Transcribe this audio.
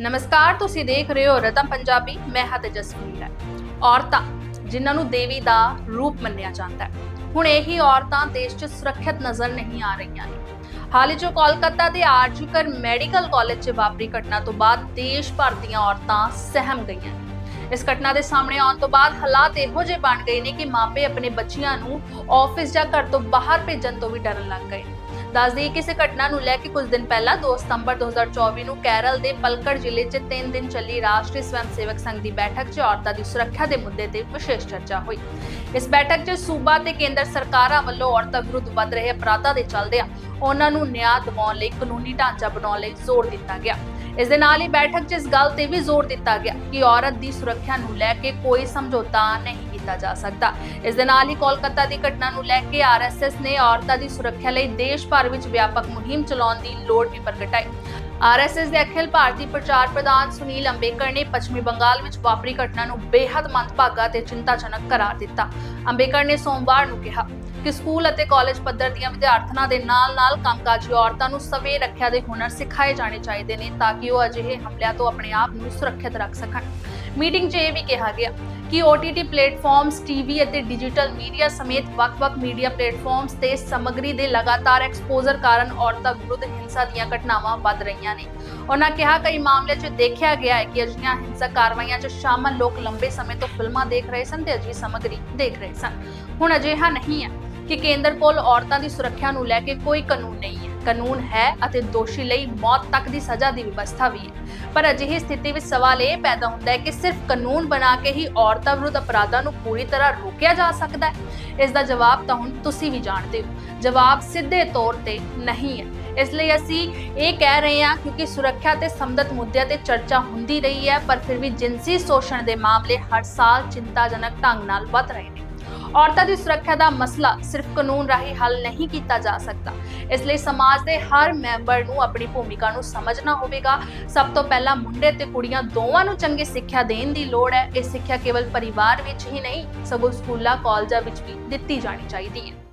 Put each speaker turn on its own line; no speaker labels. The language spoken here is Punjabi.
ਨਮਸਕਾਰ, ਤੁਸੀਂ ਦੇਖ ਰਹੇ ਹੋ ਰਤਨ ਪੰਜਾਬੀ, ਮੈਂ ਹਾਂ ਤੇਜਸਵੀ ਹੈ ਔਰਤਾਂ, ਜਿਨ੍ਹਾਂ ਨੂੰ ਦੇਵੀ ਦਾ ਰੂਪ ਮੰਨਿਆ ਜਾਂਦਾ ਹੈ। ਹੁਣ ਇਹੀ ਔਰਤਾਂ ਦੇਸ਼ 'ਚ ਸੁਰੱਖਿਅਤ ਨਜ਼ਰ ਨਹੀਂ ਆ ਰਹੀਆਂ ਨੇ। ਹਾਲੇ ਜੋ ਕੋਲਕਾਤਾ ਦੇ ਆਰਜੀਕਰ ਮੈਡੀਕਲ ਕਾਲਜ 'ਚ ਵਾਪਰੀ ਘਟਨਾ ਤੋਂ ਬਾਅਦ ਦੇਸ਼ ਭਰ ਦੀਆਂ ਔਰਤਾਂ ਸਹਿਮ ਗਈਆਂ ਇਸ ਘਟਨਾ ਦੇ ਸਾਹਮਣੇ ਆਉਣ ਤੋਂ ਬਾਅਦ ਹਾਲਾਤ ਇਹੋ ਜਿਹੇ ਬਣ ਗਏ ਨੇ ਕਿ ਮਾਪੇ ਆਪਣੇ ਬੱਚਿਆਂ ਨੂੰ ਆਫਿਸ ਜਾਂ ਘਰ ਤੋਂ ਬਾਹਰ ਭੇਜਣ ਤੋਂ ਵੀ ਡਰਨ ਲੱਗ ਗਏ ਦੱਸ ਦਈਏ ਕਿ ਇਸ ਘਟਨਾ ਨੂੰ ਲੈ ਕੇ ਕੁਝ ਦਿਨ ਪਹਿਲਾਂ 2 ਸਤੰਬਰ 2024 ਨੂੰ ਕੇਰਲ ਦੇ ਪਲਕੜ ਜ਼ਿਲ੍ਹੇ 'ਚ 3 ਦਿਨ ਚੱਲੀ ਰਾਸ਼ਟਰੀ ਸਵੈਮ ਸੇਵਕ ਸੰਘ ਦੀ ਬੈਠਕ 'ਚ ਔਰਤਾਂ ਦੀ ਸੁਰੱਖਿਆ ਦੇ ਮੁੱਦੇ ਤੇ ਵਿਸ਼ੇਸ਼ ਚਰਚਾ ਹੋਈ। ਇਸ ਬੈਠਕ 'ਚ ਸੂਬਾ ਤੇ ਕੇਂਦਰ ਸਰਕਾਰਾਂ ਵੱਲੋਂ ਔਰਤਾਂ ਵਿਰੁੱਧ ਵੱਧ ਰਹੇ ਅਪਰਾਧਾਂ ਦੇ ਚੱਲਦਿਆਂ ਉਹਨਾਂ ਨੂੰ ਨਿਆਂ ਦਿਵਾਉਣ ਲਈ, ਕਾਨੂੰਨੀ ਢਾਂਚਾ ਬਣਾਉਣ ਲਈ ਜ਼ੋਰ ਦਿੱਤਾ ਗਿਆ। ਇਸ ਦੇ ਨਾਲ ਹੀ ਬੈਠਕ 'ਚ ਇਸ ਗੱਲ ਤੇ ਵੀ ਜ਼ੋਰ ਦਿੱਤਾ ਗਿਆ ਕਿ ਔਰਤ ਦੀ ਸੁਰੱਖਿਆ ਨੂੰ ਲੈ ਕੇ ਕੋਈ ਸਮਝੌਤਾ ਨਹੀਂ ਕੀਤਾ ਜਾ ਸਕਦਾ। ਇਸ ਦੇ ਨਾਲ ਹੀ ਕੋਲਕਾਤਾ ਦੀ ਘਟਨਾ ਨੂੰ ਲੈ ਕੇ ਆਰਐਸਐਸ ਨੇ ਔਰਤਾਂ ਦੀ ਸੁਰੱਖਿਆ ਲਈ ਦੇਸ਼ ਭਰ ਵਿੱਚ ਵਿਆਪਕ ਮੁਹਿੰਮ ਚਲਾਉਣ ਦੀ ਲੋੜ ਵੀ ਪ੍ਰਗਟਾਈ। ਆਰਐਸਐਸ ਦੇ ਅਖਿਲ ਭਾਰਤੀ ਪ੍ਰਚਾਰ ਪ੍ਰਧਾਨ ਸੁਨੀਲ ਅੰਬੇਕਰ ਨੇ ਪੱਛਮੀ ਬੰਗਾਲ ਵਿੱਚ ਵਾਪਰੀ ਘਟਨਾ ਨੂੰ ਬੇहद ਮੰਦਭਾਗਾ ਤੇ ਚਿੰਤਾਜਨਕ ਕਰਾਰ ਦਿੱਤਾ। ਅੰਬੇਕਰ ਨੇ ਸੋਮਵਾਰ ਨੂੰ ਕਿਹਾ ਕਿ ਸਕੂਲ ਅਤੇ ਕਾਲਜ ਪੱਧਰ ਦੀਆਂ ਵਿਦਿਆਰਥਣਾਂ ਦੇ ਨਾਲ-ਨਾਲ ਕੰਮਕਾਜੀ ਔਰਤਾਂ ਨੂੰ ਸਵੇ ਰੱਖਿਆ ਦੇ ਹੁਨਰ ਸਿਖਾਏ ਜਾਣੇ ਚਾਹੀਦੇ ਨੇ ਤਾਂ ਕਿ ਉਹ ਅਜਿਹੇ ਹਮਲਿਆਂ ਤੋਂ ਆਪਣੇ ਆਪ ਨੂੰ ਸੁਰੱਖਿਅਤ ਰੱਖ ਸਕਣ। ਮੀਟਿੰਗ 'ਚ ਇਹ ਵੀ ਕਿਹਾ ਗਿਆ ਕਿ OTT ਪਲੇਟਫਾਰਮਸ ਟੀਵੀ ਅਤੇ ਡਿਜੀਟਲ ਮੀਡੀਆ ਸਮੇਤ ਵੱਖ-ਵੱਖ ਮੀਡੀਆ ਪਲੇਟਫਾਰਮਸ ਤੇ ਸਮੱਗਰੀ ਦੇ ਲਗਾਤਾਰ ਐਕਸਪੋਜ਼ਰ ਕਾਰਨ ਔਰਤਾਂ ਵਿਰੁੱਧ ਹਿੰਸਾ ਦੀਆਂ ਘਟਨਾਵਾਂ ਵੱਧ ਰਹੀਆਂ ਨੇ। ਉਹਨਾਂ ਕਿਹਾ, ਕਈ ਮਾਮਲੇ 'ਚ ਦੇਖਿਆ ਗਿਆ ਹੈ ਕਿ ਅਜਿਹੀਆਂ ਹਿੰਸਕ ਕਾਰਵਾਈਆਂ 'ਚ ਸ਼ਾਮਲ ਲੋਕ ਲੰਬੇ ਸਮੇਂ ਤੋਂ ਫਿਲਮਾਂ ਦੇਖ ਰਹੇ ਸਨ ਤੇ ਅਜਿਹੀ ਸਮੱਗਰੀ ਦੇਖ ਰਹੇ ਰਹੇ ਸਨ ਹੁਣ ਅਜਿਹਾ ਨਹੀਂ ਹੈ ਕਿ ਕੇਂਦਰ ਕੋਲ ਔਰਤਾਂ ਦੀ ਸੁਰੱਖਿਆ ਨੂੰ ਲੈ ਕੇ ਕੋਈ ਕਾਨੂੰਨ ਨਹੀਂ ਹੈ। ਕਾਨੂੰਨ ਹੈ ਅਤੇ ਦੋਸ਼ੀ ਲਈ ਮੌਤ ਤੱਕ ਦੀ ਸਜ਼ਾ ਦੀ ਵਿਵਸਥਾ ਵੀ ਹੈ। ਪਰ ਅਜਿਹੀ ਸਥਿਤੀ ਵਿੱਚ ਸਵਾਲ ਇਹ ਪੈਦਾ ਹੁੰਦਾ ਹੈ ਕਿ ਸਿਰਫ ਕਾਨੂੰਨ ਬਣਾ ਕੇ ਹੀ ਔਰਤਾਂ ਵਿਰੁੱਧ ਅਪਰਾਧਾਂ ਨੂੰ ਪੂਰੀ ਤਰ੍ਹਾਂ ਰੋਕਿਆ ਜਾ ਸਕਦਾ ਹੈ? ਇਸ ਦਾ ਜਵਾਬ ਤਾਂ ਹੁਣ ਤੁਸੀਂ ਵੀ ਜਾਣਦੇ ਹੋ। ਜਵਾਬ ਸਿੱਧੇ ਤੌਰ ਤੇ ਨਹੀਂ ਹੈ। ਇਸ ਲਈ ਅਸੀਂ ਇਹ ਕਹਿ ਰਹੇ ਹਾਂ ਕਿਉਂਕਿ ਸੁਰੱਖਿਆ ਤੇ ਸੰਬੰਧਿਤ ਮੁੱਦਿਆਂ ਤੇ ਚਰਚਾ ਹੁੰਦੀ ਰਹੀ ਹੈ, ਪਰ ਫਿਰ ਵੀ ਜਿੰਸੀ ਸ਼ੋਸ਼ਣ ਦੇ ਮਾਮਲੇ ਹਰ ਸਾਲ ਚਿੰਤਾਜਨਕ ਢੰਗ ਨਾਲ ਵੱਧ ਰਹੇ ਨੇ। ਔਰਤਾਂ ਦੀ ਸੁਰੱਖਿਆ ਦਾ ਮਸਲਾ ਸਿਰਫ ਕਾਨੂੰਨ ਰਾਹੀਂ ਹੱਲ ਨਹੀਂ ਕੀਤਾ ਜਾ ਸਕਦਾ। ਇਸ ਲਈ ਸਮਾਜ ਦੇ ਹਰ ਮੈਂਬਰ ਨੂੰ ਆਪਣੀ ਭੂਮਿਕਾ ਨੂੰ ਸਮਝਣਾ ਹੋਵੇਗਾ। ਸਭ ਤੋਂ ਪਹਿਲਾਂ ਮੁੰਡੇ ਤੇ ਕੁੜੀਆਂ ਦੋਵਾਂ ਨੂੰ ਚੰਗੀ ਸਿੱਖਿਆ ਦੇਣ ਦੀ ਲੋੜ ਹੈ। ਇਹ ਸਿੱਖਿਆ ਕੇਵਲ ਪਰਿਵਾਰ ਵਿੱਚ ਹੀ ਨਹੀਂ, ਸਗੋਂ ਸਕੂਲਾਂ, ਕਾਲਜਾਂ ਵਿੱਚ ਵੀ ਦਿੱਤੀ ਜਾਣੀ ਚਾਹੀਦੀ ਹੈ।